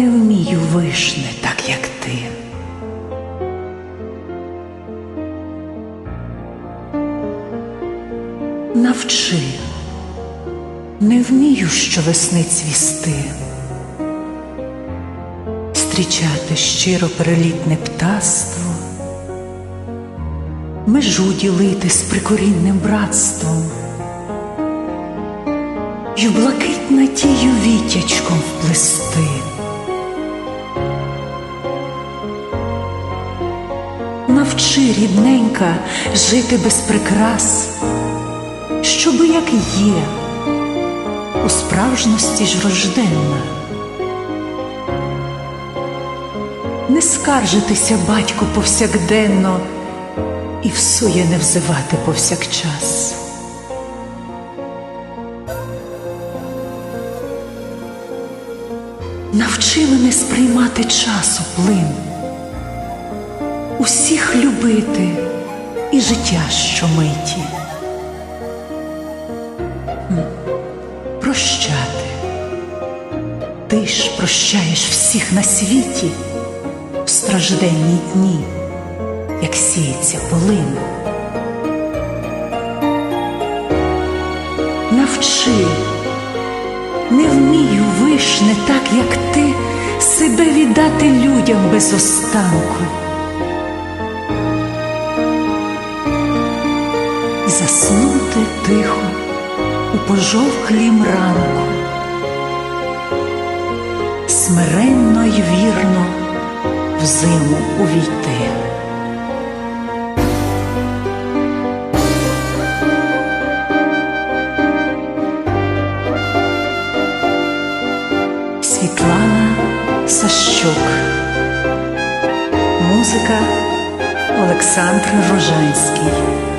вмію вишне, так як ти. Навчи, не вмію щовесни цвісти, зустрічати щиро перелітне птаство, межу ділити з прикорінним братством, й в блакить надію вітячком вплести. Навчи, рідненька, жити без прикрас, щоби як є, у справжності ж рожденна. Не скаржитися батьку повсякденно і всує не взивати повсякчас. Навчи мене сприймати часу плин, усіх любити і життя щомиті. Прощати. Ти ж прощаєш всіх на світі в стражденні дні, як сіється полин. Навчи, не вмію вишне так, як ти, себе віддати людям без останку. Заснути тихо у пожовклім ранку, смиренно й вірно в зиму увійти. Світлана Сащук. Музика Олександр Рожанський.